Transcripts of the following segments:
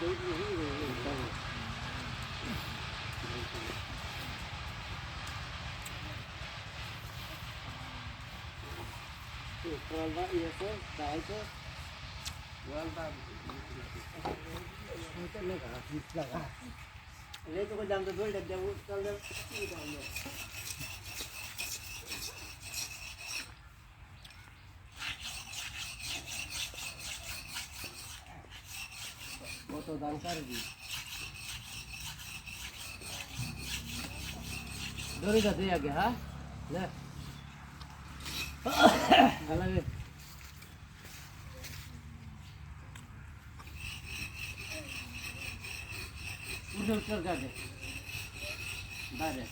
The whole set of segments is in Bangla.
Kalau tak, ya tu, dah itu. Kalau tak, ni tu. Ini tu kan jam tu dua, dah jam tu kalau tak, ni tu. কত দাম কারবি দড়িটা দে আগে হ্যাঁ? লে আলাগে উঠে উঠে গাছে বাইরে।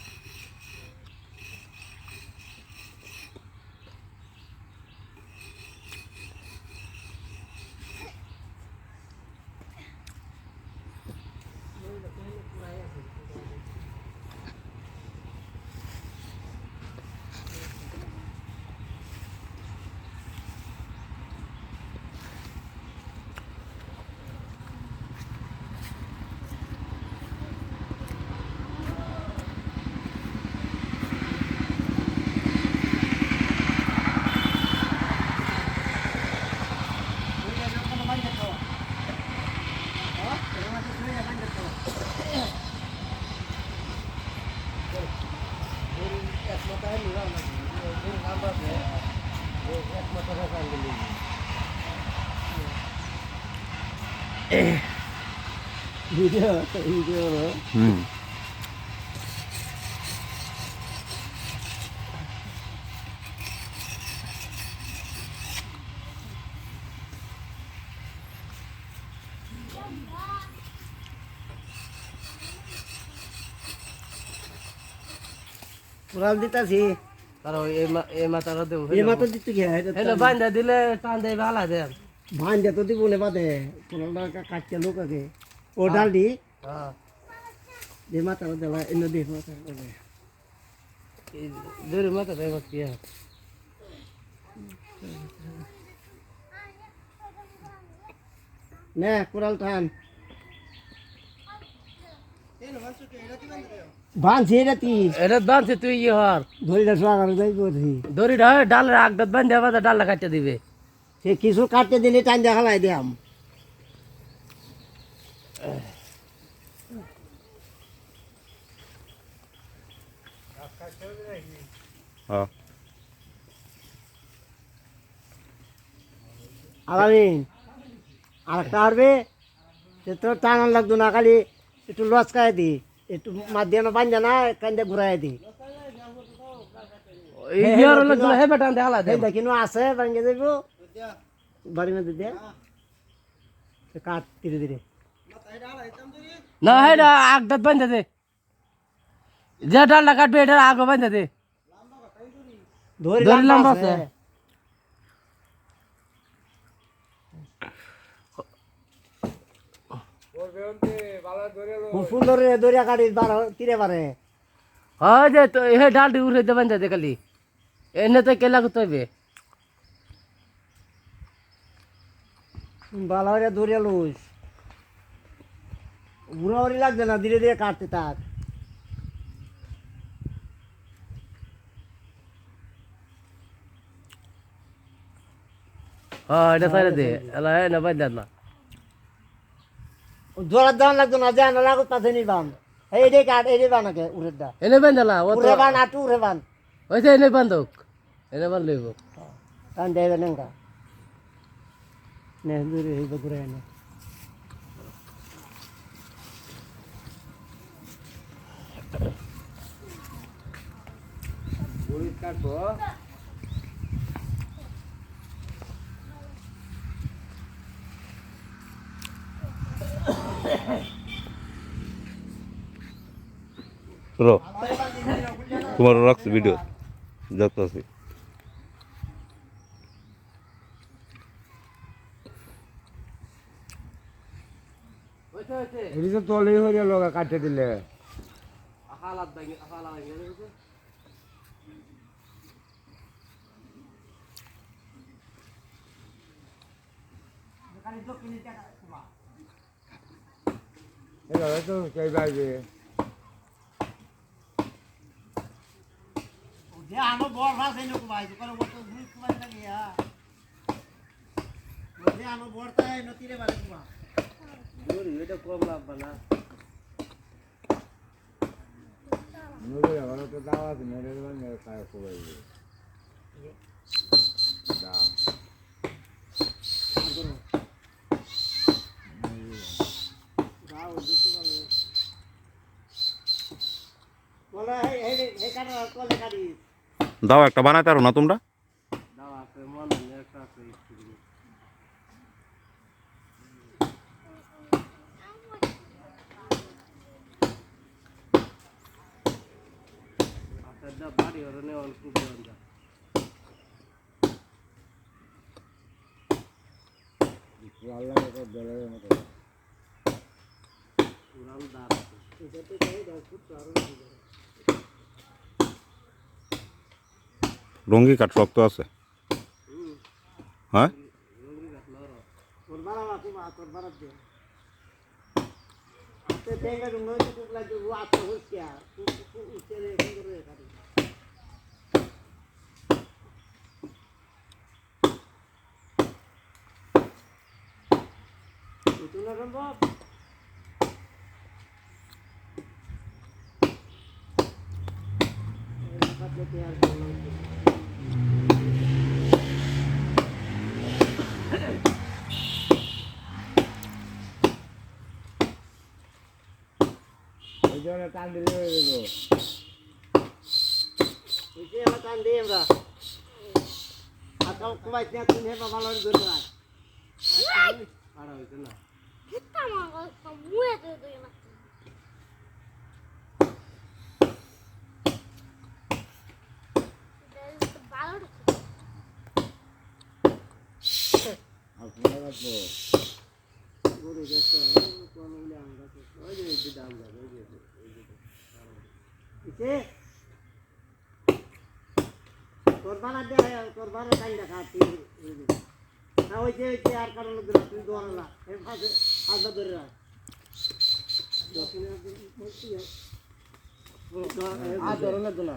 ভিডিও ভিডিও হুম কুড়াল দিতাছি কারণ এই মাথাটা দেবো এই মাত্র দিতে গিয়ে বান্ধা দিলে টান দেবে ভালা দেন ভান যত দিব নে বাদে কুড়ালটা কাটছে লোক আগে ও ডাল দি হ্যাঁ যে মাথা দেওয়া এনে দিয়ে মাথা এই দূরে মাথা দেবে কি নে কুড়াল টান বাঁধছি এটা তি এটা বাঁধছে তুই ইয়ে হর ধরিটা সোয়াগার যাই করছি দড়িটা হয় ডালের আগদাত বান্ধে বাঁধা ডালটা কাটতে দিবে সে কিছু কাটতে দিলে টান দেখা লাই দিয়াম। হ্যাঁ আগামী আর একটা হারবে সে তো টানান লাগতো না খালি একটু লচকায় দি একটু মাধ্যমে বান্ধা না কান্দে ঘুরাই দি। আছে ভাঙ্গে যাইব। বাড়ির মধ্যে দিয়ে সে কাট ধীরে ধীরে না হেডা আগদাত বান্ধে দে যে ডালটা কাটবে এটা আগে বান্ধে দে ধরি ধরি লম্বা লম্বা আছে আছে। খুব সুন্দর দরিয়া কাটি বার তীরে পারে হয় যে তো হে ডালটি উঠে দে বান্ধে দে খালি এনে তো কেলা করতে হবে হয়ে দরিয়া লুস ঘুরাঘুরি লাগবে না ধীরে ধীরে কাটতে থাক। হ্যাঁ এটা সাইডে দে। এলা হে না বান্ধে না। জোড়ার দেওয়ান লাগতো না যায় না লাগুত পাশে নিবাম এই রে কাট এই রে বানাকে উড়ে দা। এনে ও উড়ে বান আটু উড়ে বান। ওইসে এনে বান্ধক এনে বান্ধ লইব। কান দেবে নেঙ্গা নে দূরে হইবে ঘুরে এনে চলো তোমার রাখছি ভিডিও যাচ্ছি ওইসে এটি তো তলেই হয়ে লগা কাটতে দিলে। তো? সেই পাইবে? যে আনো বড় ভাত এই লোক ভাই দোকানে ঘুরি লাগে হ্যাঁ? আনো বড়টা এই নতিরে বাড়ি কুমা। দাও একটা বানাইতে পারো না তোমরা দাও উড়াল দাঁড় আছে এটাতে কই দাও খুব আরও রঙ্গি কাঠ শক্ত আছে হ্যাঁ রুগী কাটলো তোর বাড়া কুমা তোর বাড়া দে তে তেঙ্গা দু নই তো লাগে ও আতো হইয়া তু তু উচেলে সুন্দর হয়ে কাটি itu na rin Bob. Eh, dapat latihan ko lang. ওই জন্য টান দিলে হয়ে দেবো Ito yung matandi yun ba? At ako kumait niya kung hindi mabalon doon na. পাড়া হয়েছে না Kita mau kamu ya tuh tuh yang ভালো আপনারা তো গরু দেখতে কোন গুলি আমরা ওই যে এই যে দাম যাবে ওই যে ওই যে Ite. তোর বানা দে তোর বানা কাই না খাতি না ওই যে ওই যে আর কারণ লোক তুই দোয়ার না এই আড্ডা ধরে রাখ। আর ধরো না দোলা